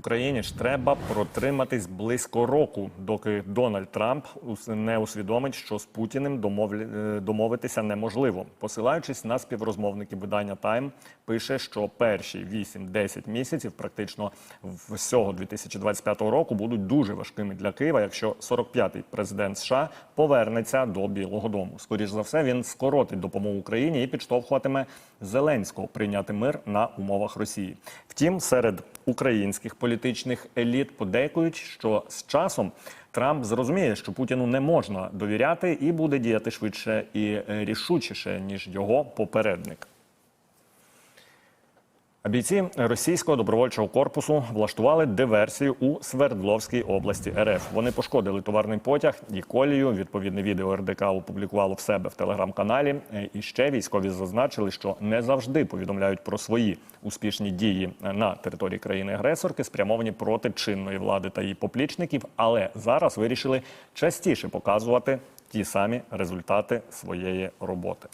Україні ж треба протриматись близько року, доки Дональд Трамп не усвідомить, що з Путіним домовлі... е, домовитися неможливо. Посилаючись на співрозмовників видання Time, пише, що перші 8-10 місяців, практично всього 2025 року, будуть дуже важкими для Києва, якщо 45-й президент США повернеться до Білого Дому. Скоріш за все, він скоротить допомогу Україні і підштовхуватиме Зеленського прийняти мир на умовах Росії. Втім, серед українських політичних еліт подейкують, що з часом Трамп зрозуміє, що Путіну не можна довіряти і буде діяти швидше і е, рішучіше ніж його попередник. Бійці російського добровольчого корпусу влаштували диверсію у Свердловській області РФ. Вони пошкодили товарний потяг і колію. Відповідне відео РДК опублікувало в себе в телеграм-каналі. І ще військові зазначили, що не завжди повідомляють про свої успішні дії на території країни-агресорки, спрямовані проти чинної влади та її поплічників. Але зараз вирішили частіше показувати ті самі результати своєї роботи.